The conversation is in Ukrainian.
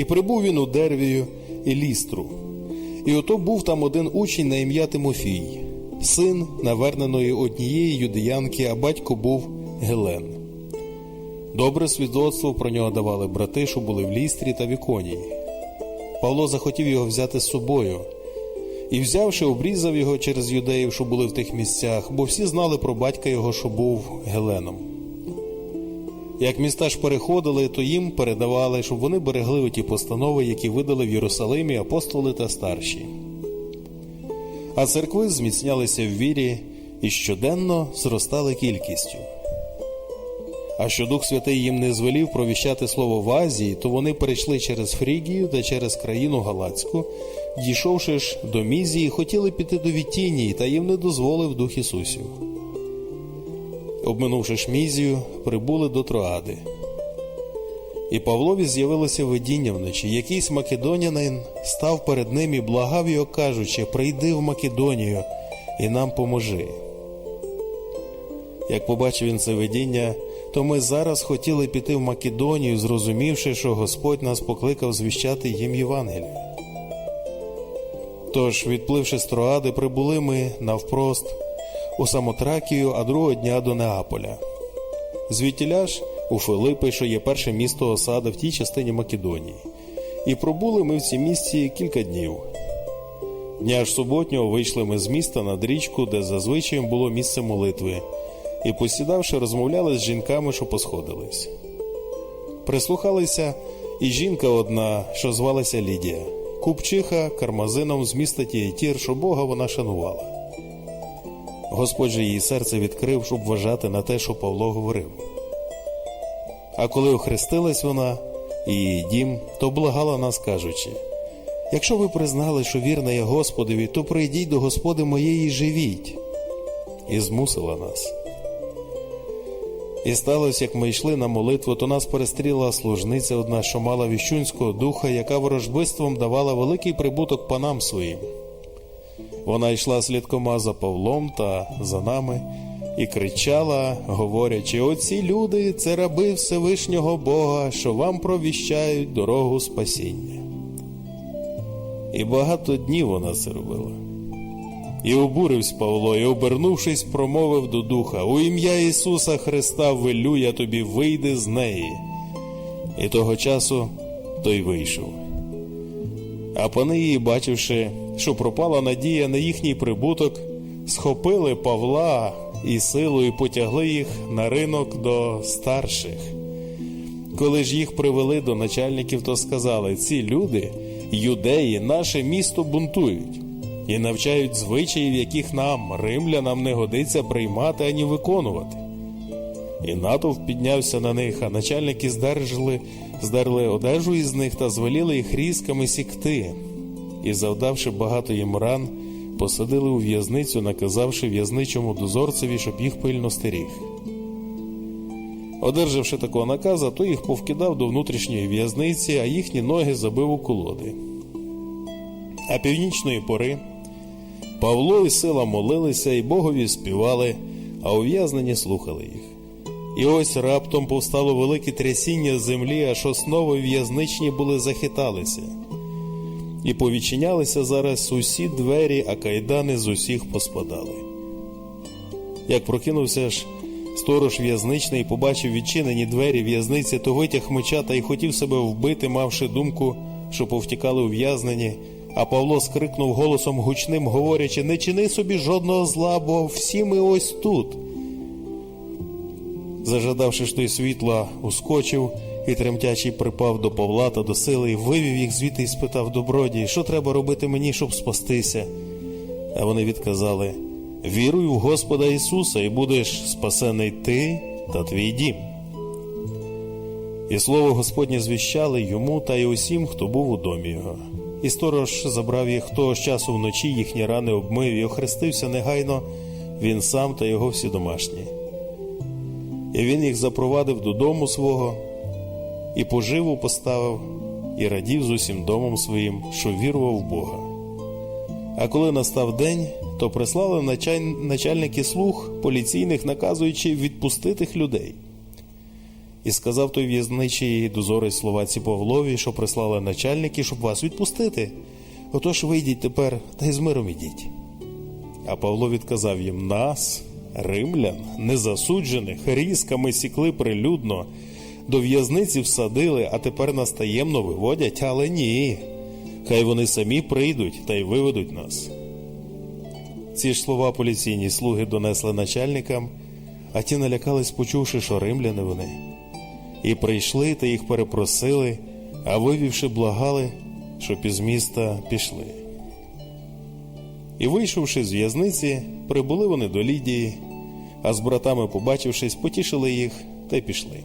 І прибув він у Дервію і лістру. І ото був там один учень на ім'я Тимофій, син наверненої однієї юдеянки, а батько був Гелен. Добре свідоцтво про нього давали брати, що були в лістрі та віконії. Павло захотів його взяти з собою, і, взявши, обрізав його через юдеїв, що були в тих місцях, бо всі знали про батька його, що був Геленом. Як міста ж переходили, то їм передавали, щоб вони берегли оті постанови, які видали в Єрусалимі апостоли та старші. А церкви зміцнялися в вірі і щоденно зростали кількістю. А що Дух Святий їм не звелів провіщати слово в Азії, то вони перейшли через Фрігію та через країну Галацьку, дійшовши ж до Мізії, хотіли піти до Вітінії, та їм не дозволив Дух Ісусів. Обминувши ж Мізію, прибули до Троади. І Павлові з'явилося видіння вночі. Якийсь македонянин став перед ним і благав його, кажучи: Прийди в Македонію і нам поможи. Як побачив він це видіння, то ми зараз хотіли піти в Македонію, зрозумівши, що Господь нас покликав звіщати їм Євангелію. Тож, відпливши з Троади, прибули ми навпрост у Самотракію, а другого дня до Неаполя. Звідтіля ж у Филипи, що є перше місто осада в тій частині Македонії. І пробули ми в цій місті кілька днів. Дня ж суботнього вийшли ми з міста над річку, де зазвичай було місце молитви, і, посідавши, розмовляли з жінками, що посходились. Прислухалися і жінка одна, що звалася Лідія, купчиха кармазином з міста Тієтір, що Бога вона шанувала. Господь же її серце відкрив, щоб вважати на те, що Павло говорив. А коли охрестилась вона і її дім, то благала нас, кажучи: якщо ви признали, що вірна я Господові, то прийдіть до Господи моєї і живіть. І змусила нас. І сталося, як ми йшли на молитву, то нас перестріла служниця одна, що мала віщунського духа, яка ворожбиством давала великий прибуток панам своїм. Вона йшла слідкома за Павлом та за нами і кричала, говорячи: Оці люди це раби Всевишнього Бога, що вам провіщають дорогу спасіння. І багато днів вона це робила. І обурився Павло, і, обернувшись, промовив до духа: У ім'я Ісуса Христа велю я тобі, вийди з неї. І того часу той вийшов. А пани її, бачивши, що пропала надія на їхній прибуток, схопили Павла і силою потягли їх на ринок до старших. Коли ж їх привели до начальників, то сказали: ці люди, юдеї, наше місто бунтують і навчають звичаїв, яких нам, римлянам, не годиться приймати ані виконувати. І натовп піднявся на них, а начальники здержали, здерли одежу із них та звеліли їх різками сікти, і, завдавши багато їм ран, посадили у в'язницю, наказавши в'язничому дозорцеві, щоб їх пильно стеріг. Одержавши такого наказа, то їх повкидав до внутрішньої в'язниці, а їхні ноги забив у колоди. А північної пори Павло і сила молилися і Богові співали, а ув'язнені слухали їх. І ось раптом повстало велике трясіння землі, аж основи в'язничні були захиталися, і повідчинялися зараз усі двері, а кайдани з усіх поспадали. Як прокинувся ж сторож в'язничний побачив відчинені двері в'язниці, то витяг меча та й хотів себе вбити, мавши думку, що повтікали ув'язнені. А Павло скрикнув голосом гучним, говорячи: Не чини собі жодного зла, бо всі ми ось тут. Зажадавши ж той світла, ускочив і тремтячий припав до Павла та до сили, і вивів їх звідти і спитав добродій, що треба робити мені, щоб спастися. А вони відказали: Віруй в Господа Ісуса, і будеш спасений ти та твій дім. І слово Господнє звіщали йому та й усім, хто був у домі його. І сторож забрав їх того часу вночі, їхні рани обмив і охрестився негайно він сам та його всі домашні. І він їх запровадив додому свого, і поживу поставив, і радів з усім домом своїм, що вірував в Бога. А коли настав день, то прислали началь- начальники слуг поліційних, наказуючи відпустити людей. І сказав той в'язничий дозорий словаці Павлові, що прислали начальники, щоб вас відпустити. Отож вийдіть тепер та й з миром ідіть. А Павло відказав їм нас, римлян, незасуджених, різками сікли прилюдно, до в'язниці всадили, а тепер нас таємно виводять, але ні. Хай вони самі прийдуть та й виведуть нас. Ці ж слова поліційні слуги донесли начальникам, а ті налякались, почувши, що римляни вони. І прийшли та їх перепросили, а вивівши, благали, щоб із міста пішли. І, вийшовши з в'язниці, прибули вони до Лідії, а з братами, побачившись, потішили їх та й пішли.